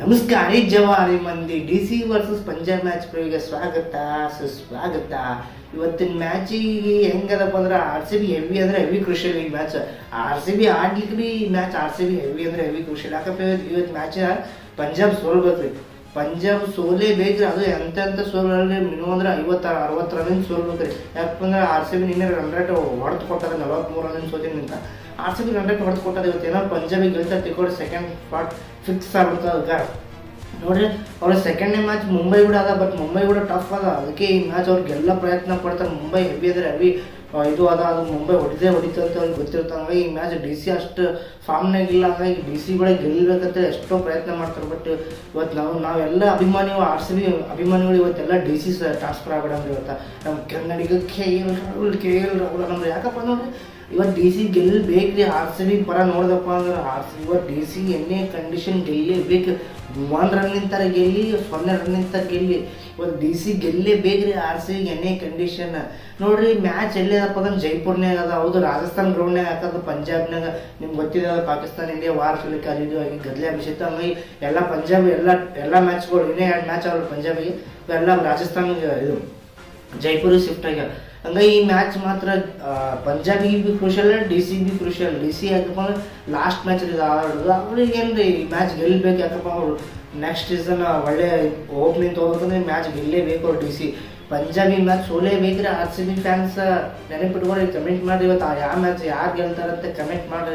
ನಮಸ್ಕಾರ ಜವಾರಿ ಮಂದಿ. D C versus Punjab match ಪ್ರೇಮಿಗೆ ಸ್ವಾಗತ, ಸುಸ್ವಾಗತ. ಇವತ್ತಿನ ಮ್ಯಾಚಿಗೆ ಹೆಂಗದಪ್ಪ ಅಂದ್ರೆ ಆರ್ ಸಿ ಬಿ ಹೆವಿ ಅಂದ್ರೆ ಹೆವಿ ಕ್ರೂಷಿಯಲ್ ಈ ಮ್ಯಾಚ್ ಆರ್ ಸಿ ಬಿ ಆಡ್ಲಿಕ್ಕೆ B match R C B heavy ಅಂದ್ರೆ ಹೆವಿ ಕ್ರೂಷಿಯಲ್ ಯಾಕಪ್ಪ ಇವತ್ತು ಇವತ್ತು ಮ್ಯಾಚ್ ಪಂಜಾಬ್ ಸೋಲ್ಬೇಕ್ರಿ. ಪಂಜಾಬ್ ಸೋಲೇ ಬೇಕ್ರಿ, ಅದು ಎಂತೆಂಥ ಸೋಲಲ್ಲಿ ಮಿನಿಮಮ್ ಅಂದ್ರೆ ಐವತ್ತು ಅರವತ್ತು ರನ್ನಿಂದ ಸೋಲ್ಬೇಕ್ರಿ. ಯಾಕಂದ್ರೆ ಆರ್ ಸಿ ಬಿ ನಿನ್ನೆ ರನ್ ರೇಟ್ ಹೊಡೆದು ಕೊಟ್ಟಾರೆ ನಲವತ್ತ್ಮೂರು ರನ್ನಿಂದ ಸೋತಿನಿಂದ R C B run rate ಹೊಡೆದು ಇವತ್ತು ಏನೋ ಪಂಜಾಬಿಗೆ ಗೆಲ್ತಾ ತಿಳ್ಕೊಂಡು ಸೆಕೆಂಡ್ ಸ್ಪಾಟ್ ಫಿಕ್ಸ್ ಆಗ್ಬಿಡ್ತದೆ ಅದಕ್ಕೆ ನೋಡ್ರಿ, ಅವ್ರ ಸೆಕೆಂಡ್ನೇ ಮ್ಯಾಚ್ ಮುಂಬೈ ಕೂಡ ಅದ ಬಟ್ ಮುಂಬೈ ಕೂಡ ಟಫ್ ಅದ. ಅದಕ್ಕೆ ಈ ಮ್ಯಾಚ್ ಅವ್ರಿಗೆಲ್ಲ ಪ್ರಯತ್ನ ಪಡ್ತಾರೆ. ಮುಂಬೈ ಹೆವಿ ಅಂದ್ರೆ ಹೆವಿ ಇದು ಅದ, ಅದು ಮುಂಬೈ ಹೊಡಿದೇ ಹೊಡಿತಂತ ಅಂತ ಹಂಗಾಗಿ ಈ ಮ್ಯಾಚ್ ಡಿ ಸಿ ಅಷ್ಟು ಫಾರ್ಮ್ನಾಗ ಇಲ್ಲ. ಈಗ ಡಿ ಸಿ ಕೂಡ ಗೆಲ್ಲಬೇಕಂತ ಎಷ್ಟೋ ಪ್ರಯತ್ನ ಮಾಡ್ತಾರೆ. ಬಟ್ ಇವತ್ತು ನಾವು ನಾವೆಲ್ಲ ಅಭಿಮಾನಿಗಳು ಆರ್ ಸಿ ಬಿ ಅಭಿಮಾನಿಗಳು ಇವತ್ತೆಲ್ಲ ಡಿ ಸಿ ಟ್ರಾನ್ಸ್ಫರ್ ಆಗ್ಬಿಡಂದ್ರೆ ಇವತ್ತು ನಮ್ಮ ಕನ್ನಡಿಗ K L Rahul, K L Rahul ಅಂದ್ರೆ ಯಾಕಪ್ಪ ಅಂದ್ರೆ ಇವತ್ತು ಡಿ ಸಿ ಗೆಲ್ಲಬೇಕ್ರಿ ಆರ್ ಸಿ ಬಿ ಪರ ನೋಡ್ದಪ್ಪ ಅಂದ್ರೆ ಆರ್ ಸಿ ಇವತ್ತು ಡಿ ಸಿ ಎನ್ನೇ ಕಂಡೀಷನ್ ಗೆಲ್ಲೇಬೇಕು. ಒನ್ ರನ್ ನಿಂತ ಗೆಲ್ಲಿ ಸೊನ್ನೆ ರನ್ ನಿಂತ ಗೆಲ್ಲಿ. ಇವತ್ತು ಡಿ ಸಿ ಗೆಲ್ಲೇಬೇಕ್ರಿ ಆರ್ ಸಿ ಎನ್ನೇ ಕಂಡೀಷನ್ ನೋಡ್ರಿ ಮ್ಯಾಚ್ ಎಲ್ಲಿದಪ್ಪ ಅಂದ್ರೆ ಜೈಪುರ್ನಾಗ ಅದ ಹೌದು, ರಾಜಸ್ಥಾನ್ ಗ್ರೌಂಡ್ನಾಗ ಹಾಕೋದು ಪಂಜಾಬ್ನಾಗ ನಿಮ್ಗೆ ಗೊತ್ತಿದೆ ಪಾಕಿಸ್ತಾನ, ಇಂಡಿಯಾ ವಾರ್ ಅದು ಇದು ಆಗಿ ಗದ್ಲೆ ಅಭಿಷೇಕ ಹಂಗಾಗಿ ಎಲ್ಲ ಪಂಜಾಬ್ ಎಲ್ಲ ಎಲ್ಲ ಮ್ಯಾಚ್ಗಳು ಇನ್ನೇ ಎರಡು ಮ್ಯಾಚ್ ಅವ್ರು ಪಂಜಾಬಿಗೆ ಎಲ್ಲ ರಾಜಸ್ಥಾನ್ ಇದು ಜೈಪುರಿಗೆ ಶಿಫ್ಟ್ ಆಗ್ಯಾವ. ಹಂಗಾಗಿ ಈ ಮ್ಯಾಚ್ ಮಾತ್ರ ಪಂಜಾಬಿಗೆ B crucial D C B crucial D C ಯಾಕಪ್ಪ ಅಂದ್ರೆ ಲಾಸ್ಟ್ ಮ್ಯಾಚ್ ಇದು ಆಡೋದು ಅವ್ರಿಗೆ ಏನ್ರಿ ಈ ಮ್ಯಾಚ್ ಗೆಲ್ಲಬೇಕು ಯಾಕಪ್ಪ ಅವರು? ನೆಕ್ಸ್ಟ್ ಸೀಸನ್ ಒಳ್ಳೆ ಓಪನಿಂಗ್ ತೊಗೋಬೇಕಂದ್ರೆ ಮ್ಯಾಚ್ ಗೆಲ್ಲೇಬೇಕು ಡಿ ಸಿ. ಪಂಜಾಬಿ ಮ್ಯಾಚ್ ಸೋಲೇಬೇಕ್ರೆ ಆರ್ ಸಿ ಬಿ ಫ್ಯಾನ್ಸ್ ನೆನಪಿಟ್ಕೊಂಡು ಕಮೆಂಟ್ ಮಾಡಿ ಇವತ್ತು ಯಾವ ಮ್ಯಾಚ್ ಯಾರು ಗೆಲ್ತಾರಂತೆ ಕಮೆಂಟ್ ಮಾಡಿ.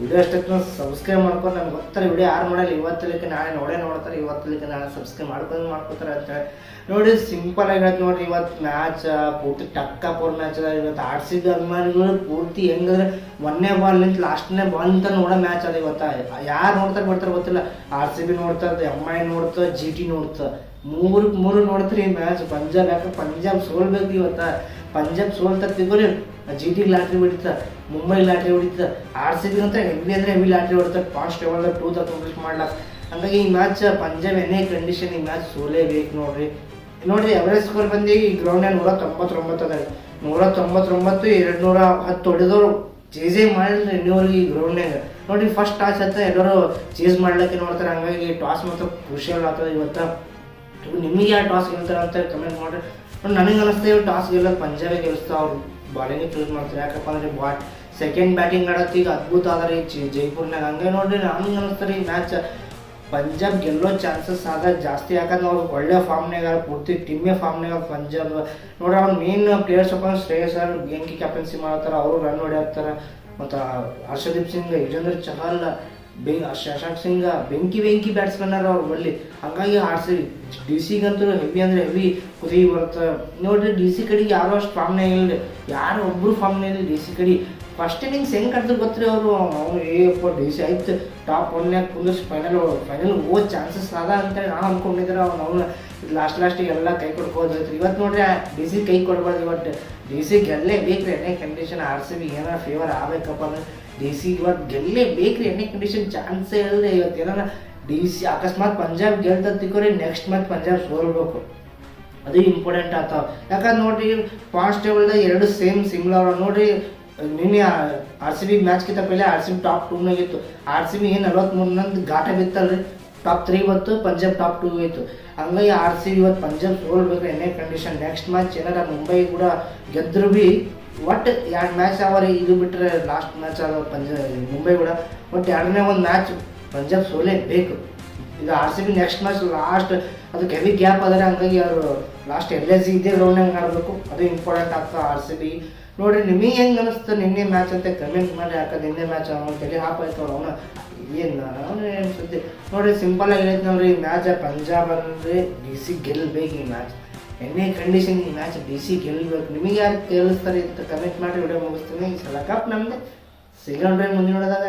ವಿಡಿಯೋ ಅಷ್ಟಕ್ಕೆ ಸಬ್ಸ್ಕ್ರೈಬ್ ಮಾಡ್ಕೊಂಡು ನಮ್ಗೆ ಗೊತ್ತಾರೆ, ವಿಡಿಯೋ ಯಾರು ಮಾಡಲ್ಲ ಇವತ್ತಲಿಕ್ಕೆ ನಾಳೆ ನೋಡೇ ನೋಡ್ತಾರೆ ಇವತ್ತಲಿಕ್ಕೆ ನಾಳೆ ಸಬ್ಸ್ಕ್ರೈಬ್ ಮಾಡ್ಕೊಂಡು ಮಾಡ್ಕೋತಾರೆ ಅಂತ ಹೇಳಿ. ನೋಡಿ ಸಿಂಪಲ್ ಆಗಿ ನೋಡಿರಿ, ಇವತ್ತು ಮ್ಯಾಚ್ ಪೂರ್ತಿ ಟಕ್ಕ ಪೋರ್ ಮ್ಯಾಚ್ ಅದ. ಇವತ್ತು ಆರ್ ಸಿ ಅಭಿಮಾನಿಗಳು ಪೂರ್ತಿ ಹೆಂಗಂದ್ರೆ ಒಂದನೇ ಬಾಲ್ ನಿಂತ ಲಾಸ್ಟ್ನೇ ಬಾಲ್ ನಿಂತ ನೋಡೋ ಮ್ಯಾಚ್ ಅದ ಇವತ್ತು. ಯಾರು ನೋಡ್ತಾರೆ ಬರ್ತಾರೆ ಗೊತ್ತಿಲ್ಲ. ಆರ್ ಸಿ ಬಿ ನೋಡ್ತಾರೆ ಎಂ ಐ ನೋಡ್ತಾ ಜಿ ಟಿ ನೋಡ್ತಾ. ಮೂರು ಮೂರು ನೋಡ್ತ್ರಿ ಮ್ಯಾಚ್. ಪಂಜಾಬ್ ಯಾಕೆ ಪಂಜಾಬ್ ಸೋಲ್ಬೇಕು ಇವತ್ತ. ಪಂಜಾಬ್ ಸೋಲ್ತ ತಿಳ್ಕೊರಿ ಜಿ ಟಿ ಲಾಟ್ರಿ ಹೊಡಿತ ಮುಂಬೈ ಲಾಟ್ರಿ ಹೊಡಿತ. ಆರ್ ಸಿ ಬಿ ಅಂತ ಹೆವಿ ಅಂದ್ರೆ ಹೆವಿ ಲಾಟ್ರಿ ಹೊಡಿತಾರೆ ಕಾನ್ಸ್ಟೇಬಲ್ ಟೂ ತ ಕಂಪ್ಲೀಟ್ ಮಾಡ್ಲಾಕ ಹಂಗಾಗಿ ಈ ಮ್ಯಾಚ್ ಪಂಜಾಬ್ ಎನೇ ಕಂಡೀಷನ್ ಈ ಮ್ಯಾಚ್ ಸೋಲೇಬೇಕು ನೋಡ್ರಿ. ನೋಡ್ರಿ ಎವರೇಜ್ ಸ್ಕೋರ್ ಬಂದು, ಈ ಗ್ರೌಂಡ್ ನೂರ ತೊಂಬತ್ತೊಂಬತ್ತು ಅದ ನೂರ ತೊಂಬತ್ತೊಂಬತ್ತು ಎರಡು ನೂರ ಹತ್ತು ಹೊಡೆದವರು ಚೇಸೇ ಮಾಡಿಲ್ರಿ ಇನ್ನೂರಿಗೆ ಈ ಗ್ರೌಂಡ್ನಾಗ ನೋಡ್ರಿ ಫಸ್ಟ್ ಟಾಸ್ ಆಯ್ತಾ ಎಲ್ಲರೂ ಚೇಸ್ ಮಾಡ್ಲಿಕ್ಕೆ ನೋಡ್ತಾರೆ. ಹಂಗಾಗಿ ಟಾಸ್ ಮಾತ್ರ ಕ್ರೂಷಿಯಲ್ ಆಗ್ತದೆ ಇವತ್ತು. ನಿಮಗೆ ಯಾರು ಟಾಸ್ ಗೆಲ್ತಾರೆ ಅಂತ ಕಮೆಂಟ್ ಮಾಡ್ರಿ. ಬಟ್ ನನಗೆ ಅನಿಸ್ತದೆ ಟಾಸ್ ಗೆಲ್ಲೋದು ಪಂಜಾಬೇ ಗೆಲ್ಲಿಸ್ತಾ ಅವ್ರು. ಬಾಲಿಂಗ್ ಚೂಸ್ ಮಾಡ್ತಾರೆ ಯಾಕಪ್ಪ ಅಂದ್ರೆ ಬಾ ಸೆಕೆಂಡ್ ಬ್ಯಾಟಿಂಗ್ ಆಡೋದು ಈಗ ಅದ್ಭುತ ಅದ ರೀ. ಜೈ- ಜೈಪುರ್ನಾಗ ಹಂಗೆ ನೋಡ್ರಿ, ನನಗೆ ಅನಿಸ್ತಾರೆ ಈ ಮ್ಯಾಚ್ ಪಂಜಾಬ್ ಗೆಲ್ಲೋ ಚಾನ್ಸಸ್ ಆದ ಜಾಸ್ತಿ. ಯಾಕಂದ್ರೆ ಅವ್ರು ಒಳ್ಳೆ ಫಾರ್ಮ್ನಾಗ ಪೂರ್ತಿ ಟೀಮೇ ಫಾರ್ಮ್ನಾಗ ಪಂಜಾಬ್. ನೋಡ್ರಿ ಅವ್ರ ಮೇನ್ ಪ್ಲೇಯರ್ಸ್ ಅಪ್ಪ ಶ್ರೇಯಸ್ ಸರ್ ಬೆಂಕಿ ಕ್ಯಾಪ್ಟನ್ಸಿ ಮಾಡತ್ತಾರ ಅವರು ರನ್ ಹೊಡೆಯತ್ತಾರ ಮತ್ತು ಹರ್ಷದೀಪ್ ಸಿಂಗ್, ಯುಜೇಂದ್ರ ಚಹಲ್ ಬೆ ಶಶಾಂಕ್ ಸಿಂಗ್ ಬೆಂಕಿ ಬೆಂಕಿ ಬ್ಯಾಟ್ಸ್ಮನ್ ಅವ್ರು ಬರಲಿ ಹಂಗಾಗಿ ಆಡ್ಸಿ ಡಿ ಸಿಗಂತೂ ಹೆವಿ ಅಂದ್ರೆ ಹೆವಿ ಕುದಿ ಬರುತ್ತೆ. ನೋಡ್ರಿ ಡಿ ಸಿ ಕಡೆಗೆ ಯಾರೋ ಅಷ್ಟು ಫಾರ್ಮ್ನೇ ಇಲ್ಲ ಯಾರು ಒಬ್ರು ಫಾರ್ಮ್ನೇ ಇಲ್ಲ ಡಿ ಸಿ ಕಡೆ. ಫಸ್ಟ್ ಇನ್ನಿಂಗ್ಸ್ ಹೆಂಗೆ ಕಟ್ಟಿದ್ರು ಗೊತ್ತಿರಿ ಅವರು? ಅವ್ನು ಡಿ ಸಿ ಆಯ್ತು. ಟಾಪ್ ಒನ್ಯಾಗ ಕುಂದಿಸ್ ಫೈನಲ್ ಫೈನಲ್ ಹೋಗೋ ಚಾನ್ಸಸ್ ಅದ ಅಂತೇಳಿ ನಾವು ಅನ್ಕೊಂಡಿದ್ರು. ಅವ್ನು ಅವ್ನು ಲಾಸ್ಟ್ ಲಾಸ್ಟಿಗೆ ಎಲ್ಲ ಕೈ ಕೊಡ್ಬೋದಾಯ್ತು ಇವತ್ತು ನೋಡ್ರಿ ಡಿ ಸಿ ಕೈ ಕೊಡ್ಬಾರ್ದು ಇವತ್ತು. ಡಿ ಸಿ ಗೆಲ್ಲೇ ಬೇಕ್ರಿ ಎಣ್ಣೆ ಕಂಡೀಷನ್ ಆರ್ ಸಿ ಬಿ ಏನಾರ ಫೇವರ್ ಆಗಬೇಕಪ್ಪ ಅಂದ್ರೆ. ಡಿ ಸಿ ಇವತ್ತು ಗೆಲ್ಲೇ ಬೇಕ್ರಿ ಎಣ್ಣೆ ಕಂಡೀಷನ್ ಚಾನ್ಸೇ ಇಲ್ಲದೆ ಇವತ್ತು ಏನಾರ ಡಿ ಸಿ ಅಕಸ್ಮಾತ್ ಪಂಜಾಬ್ ಗೆಲ್ತ ತಿಕ್ಕೋರಿ ನೆಕ್ಸ್ಟ್ ಮಂತ್ ಪಂಜಾಬ್ ಸೋಲ್ಬೇಕು. ಅದು ಇಂಪಾರ್ಟೆಂಟ್ ಆಗ್ತಾವ ಯಾಕಂದ್ರೆ ನೋಡ್ರಿ ಕಾನ್ಸ್ಟೇಬಲ್ದಾಗ ಎರಡು ಸೇಮ್ ಸಿಮ್ಲರ್ ನೋಡ್ರಿ ನಿನ್ನೆ ಆರ್ ಸಿ ಬಿ ಮ್ಯಾಚ್ಗಿಂತ ಪहिले ಆರ್ ಸಿ ಬಿ ಟಾಪ್ ಟೂನಾಗ ಇತ್ತು ಆರ್ ಸಿ ಬಿ ಏನು ನಲ್ವತ್ಮೂರನಂದು ಘಾಟ ಬಿತ್ತಲ್ರಿ? ಟಾಪ್ ತ್ರೀ ಬಂತು ಪಂಜಾಬ್ ಟಾಪ್ ಟೂ ಇತ್ತು ಹಂಗಾಗಿ ಆರ್ ಸಿ ಬಿ ಇವತ್ತು ಪಂಜಾಬ್ ಸೋಲ್ಬೇಕು ಎಣ್ಣೆ ಕಂಡೀಷನ್ ನೆಕ್ಸ್ಟ್ ಮ್ಯಾಚ್ ಏನಾರ ಮುಂಬೈ ಕೂಡ ಗೆದ್ರು ಬಿ ಒಟ್ಟು ಎರಡು ಮ್ಯಾಚ್ ಅವರಿ ಇದು ಬಿಟ್ಟರೆ ಲಾಸ್ಟ್ ಮ್ಯಾಚ್ ಆದ ಪಂಜಾಬ್ ಮುಂಬೈ ಕೂಡ. ಒಟ್ಟು ಎರಡನೇ ಒಂದು ಮ್ಯಾಚ್ ಪಂಜಾಬ್ ಸೋಲೇ ಬೇಕು ಈಗ R C B next match last ಅದಕ್ಕೆ ಹೆವಿ ಗ್ಯಾಪ್ ಆದರೆ ಹಂಗಾಗಿ ಅವರು ಲಾಸ್ಟ್ ಎಲ್ ಎಸ್ ಇದೇ ಹೆಂಗೆ ಆಡಬೇಕು. ಅದು ಇಂಪಾರ್ಟೆಂಟ್ ಆಗ್ತದೆ ಆರ್ ಸಿ ಬಿ ನೋಡಿ ನಿಮಗೆ ಹೆಂಗೆ ಅನಿಸ್ತು? ನಿನ್ನೆ ಮ್ಯಾಚ್ ಅಂತ ಕಮೆಂಟ್ ಮಾಡಿ ಹಾಕೋದು ನಿನ್ನೆ ಮ್ಯಾಚ್ ಅವನು ತಲೆ ಹಾಪ್ ಆಯ್ತು ಅವನು. ಏನು ಅವನು ಏನು ಸುದ್ದಿ? ನೋಡಿರಿ ಸಿಂಪಲ್ ಆಗಿ ಹೇಳ್ತೀನಿ ಈ ಮ್ಯಾಚ್ ಪಂಜಾಬ್ ಅಂದರೆ ಡಿ ಸಿ ಗೆಲ್ಲಬೇಕು ಈ ಮ್ಯಾಚ್ ಎಣ್ಣೆ ಕಂಡೀಷನ್ ಈ ಮ್ಯಾಚ್ ಡಿ ಸಿ ಗೆಲ್ಲಬೇಕು ನಿಮಗೆ ಯಾರು ಕೇಳಿಸ್ತಾರೆ ಅಂತ ಕಮೆಂಟ್ ಮಾಡಿ ವಿಡಿಯೋ ಮುಗಿಸ್ತೀನಿ. ಈ ಸಲ ಕಪ್ ನಮ್ದು. ಸಿಗೋಣ್ರಿ ಮುಂದಿನ ನೋಡಿದಾಗ